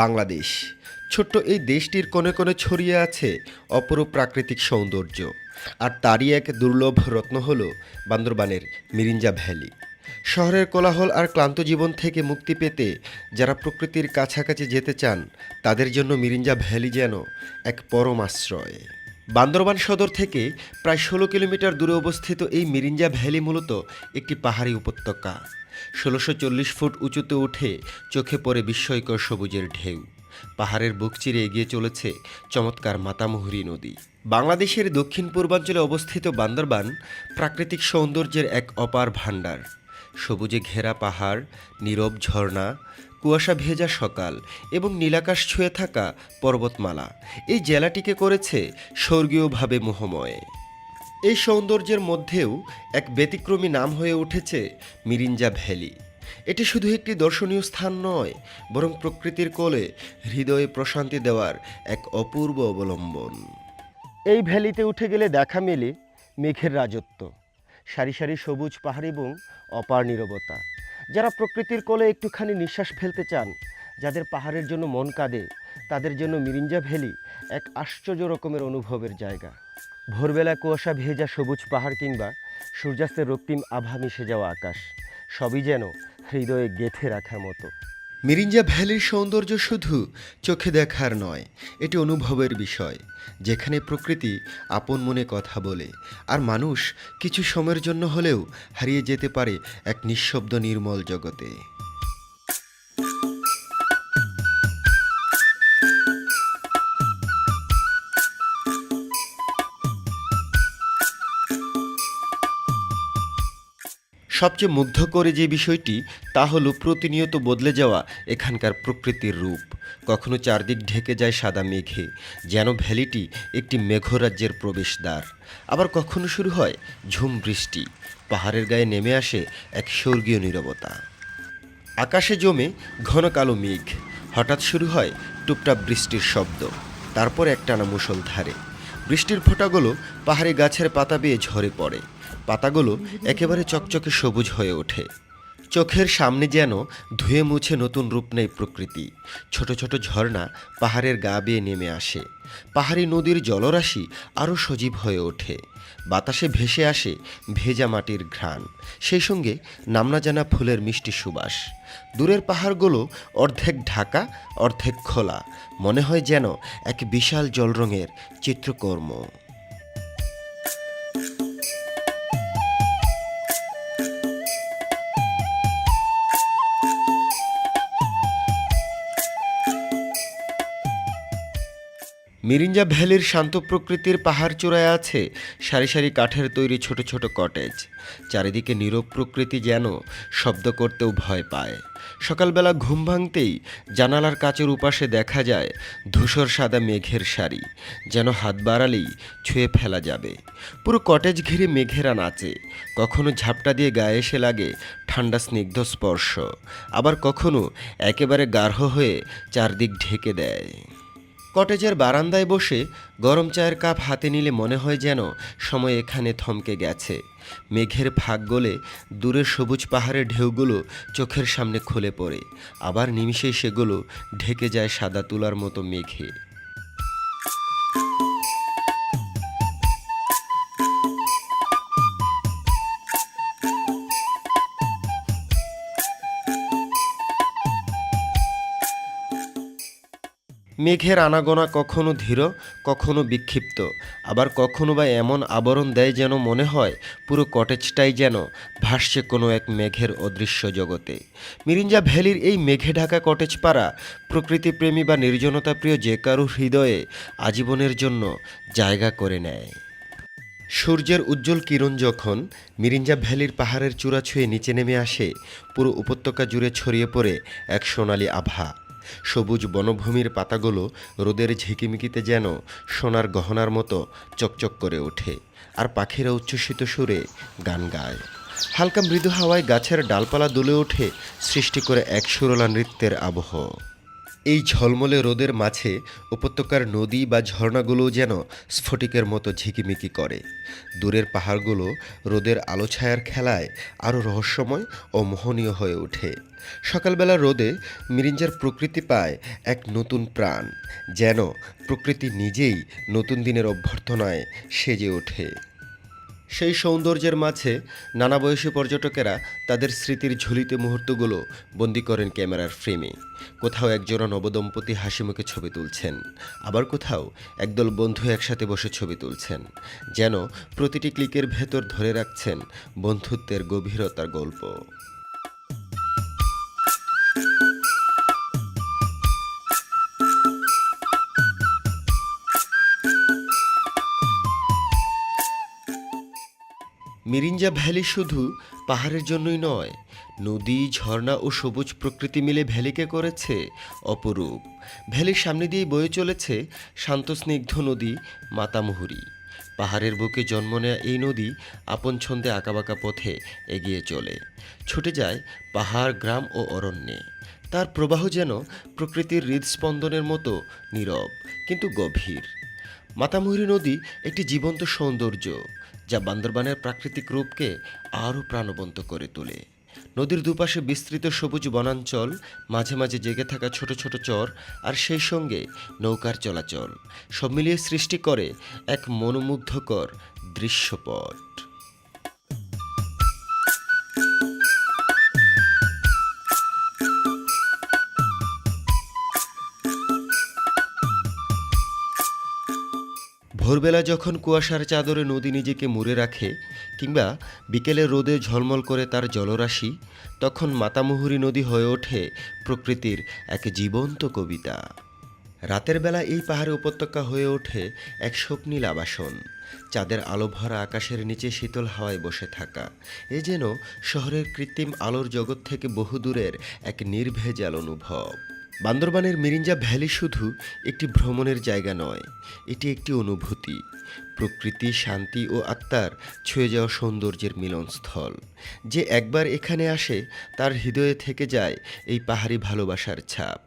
বাংলাদেশ। ছোট্ট এই দেশটির কোণে কোণে ছড়িয়ে আছে অপরূপ প্রাকৃতিক সৌন্দর্য। আর তারই এক দুর্লভ রত্ন হল বান্দরবানের মিরিঞ্জা ভ্যালি। শহরের কোলাহল আর ক্লান্ত জীবন থেকে মুক্তি পেতে যারা প্রকৃতির কাছাকাছি যেতে চান, তাদের জন্য মিরিঞ্জা ভ্যালি যেন এক পরম আশ্রয়। বান্দরবান সদর থেকে প্রায় ষোলো কিলোমিটার দূরে অবস্থিত এই মিরিঞ্জা ভ্যালি মূলত একটি পাহাড়ি উপত্যকা। ষোলোশো ফুট উঁচুতে উঠে চোখে পড়ে বিস্ময়কর সবুজের ঢেউ। পাহাড়ের বুক চিরে এগিয়ে চলেছে চমৎকার মাতামুহুরী নদী। বাংলাদেশের দক্ষিণ পূর্বাঞ্চলে অবস্থিত বান্দরবান প্রাকৃতিক সৌন্দর্যের এক অপার ভাণ্ডার। সবুজে ঘেরা পাহাড়, নীরব ঝর্ণা, কুয়াশা ভেজা সকাল এবং নীলাকাশ ছুঁয়ে থাকা পর্বতমালা। এই জেলাটিকে করেছে স্বর্গীয়ভাবে মোহময়। এই সৌন্দর্যের মধ্যেও এক ব্যতিক্রমী নাম হয়ে উঠেছে মিরিঞ্জা ভ্যালি। এটি শুধু একটি দর্শনীয় স্থান নয়, বরং প্রকৃতির কোলে হৃদয়ে প্রশান্তি দেওয়ার এক অপূর্ব অবলম্বন। এই ভ্যালিতে উঠে গেলে দেখা মেলে মেঘের রাজত্ব, সারি সারি সবুজ পাহাড় এবং অপার নীরবতা। যারা প্রকৃতির কোলে একটুখানি নিঃশ্বাস ফেলতে চান, যাদের পাহাড়ের জন্য মন কাঁদে, তাদের জন্য মিরিঞ্জা ভ্যালি এক আশ্চর্য রকমের অনুভবের জায়গা। ভোরবেলা কুয়াশা ভেজা সবুজ পাহাড় কিংবা সূর্যাস্তের রক্তিম আভা মিশে যাওয়া আকাশ, সবই যেন হৃদয়ে গেঁথে রাখার মতো। মিরিঞ্জা ভ্যালির সৌন্দর্য শুধু চোখে দেখার নয়, এটি অনুভবের বিষয়, যেখানে প্রকৃতি আপন মনে কথা বলে, আর মানুষ কিছু সময়ের জন্য হলেও হারিয়ে যেতে পারে এক নিঃশব্দ নির্মল জগতে। সবচেয়ে মুগ্ধ করে যে বিষয়টি, তা হলো প্রতিনিয়ত বদলে যাওয়া এখানকার প্রকৃতির রূপ। কখনো চারদিক ঢেকে যায় সাদা মেঘে, যেন ভ্যালিটি একটি মেঘরাজ্যের প্রবেশদ্বার। আবার কখনো শুরু হয় ঝুম বৃষ্টি, পাহাড়ের গায়ে নেমে আসে এক স্বর্গীয় নীরবতা। আকাশে জমে ঘন কালো মেঘ, হঠাৎ শুরু হয় টুপটাপ বৃষ্টির শব্দ, তারপর একটানা মুষলধারে। বৃষ্টির ফোঁটাগুলো পাহাড়ি গাছের পাতা বেয়ে ঝরে পড়ে। পাতাগুলো একেবারে চকচকে সবুজ হয়ে ওঠে। চোখের সামনে যেন ধুয়ে মুছে নতুন রূপ নেয় প্রকৃতি। ছোট ছোট ঝর্ণা পাহাড়ের গা বেয়ে নেমে আসে। পাহাড়ি নদীর জলরাশি আরও সজীব হয়ে ওঠে। বাতাসে ভেসে আসে ভেজা মাটির ঘ্রাণ। সেই সঙ্গে নামনা জানা ফুলের মিষ্টি সুবাস। দূরের পাহাড়গুলো অর্ধেক ঢাকা, অর্ধেক খোলা। মনে হয় যেন এক বিশাল জলরঙের চিত্রকর্ম। মিরিঞ্জা ভ্যালির শান্ত প্রকৃতির পাহাড় চূড়ায় আছে সারি সারি কাঠের তৈরি ছোট ছোট কটেজ। চারিদিকে নীরব প্রকৃতি যেন শব্দ করতেও ভয় পায়। সকালবেলা ঘুম ভাঙতেই জানালার কাচের উপাশে দেখা যায় ধূসর সাদা মেঘের সারি, যেন হাত বাড়ালেই ছুঁয়ে ফেলা যাবে। পুরো কটেজ ঘিরে মেঘেরা নাচে, কখনো ঝাপটা দিয়ে গায়ে এসে লাগে ঠান্ডা স্নিগ্ধ স্পর্শ, আবার কখনো একেবারে গাঢ় হয়ে চারদিক ঢেকে দেয়। কটেজের বারান্দায় বসে গরম চায়ের কাপ হাতে নিলে মনে হয় যেন সময় এখানে থমকে গেছে। মেঘের ফাঁক গলে দূরের সবুজ পাহাড়ের ঢেউগুলো চোখের সামনে খুলে পড়ে। আবার নিমিষেই সেগুলো ঢেকে যায় সাদা তুলার মতো মেঘে। মেঘের আনাগোনা কখনো ধীর, কখনো বিক্ষিপ্ত। আবার কখনো বা এমন আবরণ দেয় যেন মনে হয় পুরো কটেজটাই যেন ভাসছে কোনো এক মেঘের অদৃশ্য জগতে। মিরিঞ্জা ভ্যালির এই মেঘে ঢাকা কটেজ পাড়া প্রকৃতিপ্রেমী বা নির্জনতা প্রিয় যে কারও হৃদয়ে আজীবনের জন্য জায়গা করে নেয়। সূর্যের উজ্জ্বল কিরণ যখন মিরিঞ্জা ভ্যালির পাহাড়ের চূড়া ছুঁয়ে নিচে নেমে আসে, পুরো উপত্যকা জুড়ে ছড়িয়ে পড়ে এক সোনালি আভা। সবুজ বনভূমির পাতাগুলো রোদের ঝিকিমিকিতে যেন সোনার গহনার মতো চকচক করে ওঠে আর পাখিরা উচ্ছ্বসিত সুরে গান গায়। হালকা মৃদু হাওয়ায় গাছের ডালপালা দুলে ওঠে সৃষ্টি করে এক সুরলা নৃত্যের আবহ। এই ঝলমলে রোদের মাঝে উপত্যকার নদী বা ঝর্ণাগুলো যেন স্ফটিকের মতো ঝিকিমিকি করে। দূরের পাহাড়গুলো রোদের আলো ছায়ার খেলায় আরও রহস্যময় ও মোহনীয় হয়ে ওঠে। সকালবেলা রোদে মিরিঞ্জার প্রকৃতি পায় এক নতুন প্রাণ, যেন প্রকৃতি নিজেই নতুন দিনের অভ্যর্থনায় সেজে ওঠে। সেই সৌন্দর্যের মাঝে নানা বয়সী পর্যটকেরা তাদের স্মৃতির ঝুলিতে মুহূর্তগুলো বন্দি করেন ক্যামেরার ফ্রেমে। কোথাও একজোড়া নবদম্পতি হাসি মুখে ছবি তুলছেন, আবার কোথাও একদল বন্ধু একসাথে বসে ছবি তুলছেন, যেন প্রতিটি ক্লিকের ভেতর ধরে রাখছেন বন্ধুত্বের গভীরতার গল্প। মিরিঞ্জা ভ্যালি শুধু পাহাড়ের জন্যই নয়, নদী, ঝর্ণা ও সবুজ প্রকৃতি মিলে ভ্যালিকে করেছে অপরূপ। ভ্যালির সামনে দিয়ে বয়ে চলেছে শান্ত স্নিগ্ধ নদী মাতামুহুরি। পাহাড়ের বুকে জন্ম নেয়া এই নদী আপন ছন্দে আঁকাবাঁকা পথে এগিয়ে চলে। ছুটে যায় পাহাড়, গ্রাম ও অরণ্যে। তার প্রবাহ যেন প্রকৃতির হৃদস্পন্দনের মতো নীরব, কিন্তু গভীর। মাতামুহুরি নদী একটি জীবন্ত সৌন্দর্য। যা বান্দরবানের প্রাকৃতিক রূপকে আরও প্রাণবন্ত করে তোলে। নদীর দুপাশে বিস্তৃত সবুজ বনাঞ্চল, মাঝে মাঝে জেগে থাকা ছোট ছোট চর আর সেই সঙ্গে নৌকার চলাচল। সব মিলিয়ে সৃষ্টি করে এক মনোমুগ্ধকর দৃশ্যপট। ভোরবেলা যখন কুয়াশার চাদরে নদী নিজেকে মুড়ে রাখে কিংবা বিকেলে রোদে ঝলমল করে তার জলরাশি, তখন মাতামুহুরী নদী হয়ে ওঠে প্রকৃতির এক জীবন্ত কবিতা। রাতের বেলা এই পাহাড়ে উপত্যকা হয়ে ওঠে এক স্বপ্নীল আবাসন। চাঁদের আলো ভরা আকাশের নিচে শীতল হাওয়ায় বসে থাকা। এ যেন শহরের কৃত্রিম আলোর জগৎ থেকে বহুদূরের এক নির্ভেজাল অনুভব। বান্দরবানের মিরিঞ্জা ভ্যালি শুধু একটি ভ্রমণের জায়গা নয়, এটি একটি অনুভূতি। প্রকৃতি, শান্তি ও আত্মার ছুঁয়ে যাওয়া সৌন্দর্যের মিলনস্থল। যে একবার এখানে আসে, তার হৃদয়ে থেকে যায় এই পাহাড়ি ভালোবাসার ছাপ।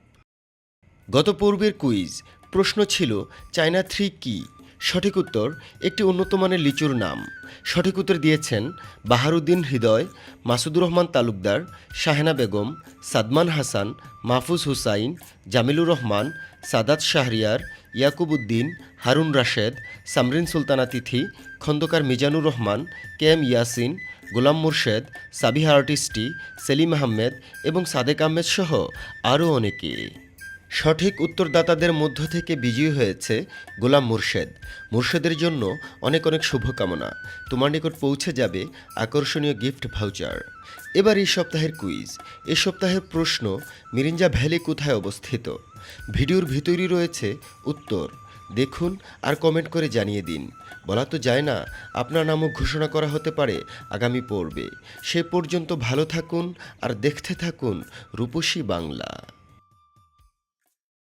গত পূর্বের কুইজ। প্রশ্ন ছিল, চায়না থ্রি কি? সঠিক উত্তর, একটি উন্নত মানের লিচুর নাম। সঠিক উত্তর দিয়েছেন বাহারুদ্দিন হৃদয়, মাসুদুর রহমান তালুকদার, শাহেনা বেগম, সাদমান হাসান, মাহফুজ হুসাইন, জামিলুর রহমান, সাদাত শাহরিয়ার, ইয়াকুব উদ্দিন, হারুন রাশেদ, সামরিন সুলতানা তিথি, খন্দকার মিজানুর রহমান কে এম ইয়াসিন, গোলাম মুর্শেদ, সাবিহা আর্টিস্টি, সেলিম আহমেদ এবং সাদেক আহমেদ সহ আরও অনেকে। সঠিক উত্তরদাতাদের মধ্য থেকে বিজয়ী হয়েছে গোলাম মুর্শেদ। মুর্শেদের জন্য অনেক অনেক শুভকামনা। তোমার নিকট পৌঁছে যাবে আকর্ষণীয় গিফট ভাউচার। এবার এই সপ্তাহের কুইজ। এ সপ্তাহের প্রশ্ন, মিরিঞ্জা ভ্যালি কোথায় অবস্থিত? ভিডিওর ভিতরই রয়েছে উত্তর। দেখুন আর কমেন্ট করে জানিয়ে দিন। বলা তো যায় না, আপনার নামও ঘোষণা করা হতে পারে আগামী পর্বে। সে পর্যন্ত ভালো থাকুন আর দেখতে থাকুন রূপসী বাংলা।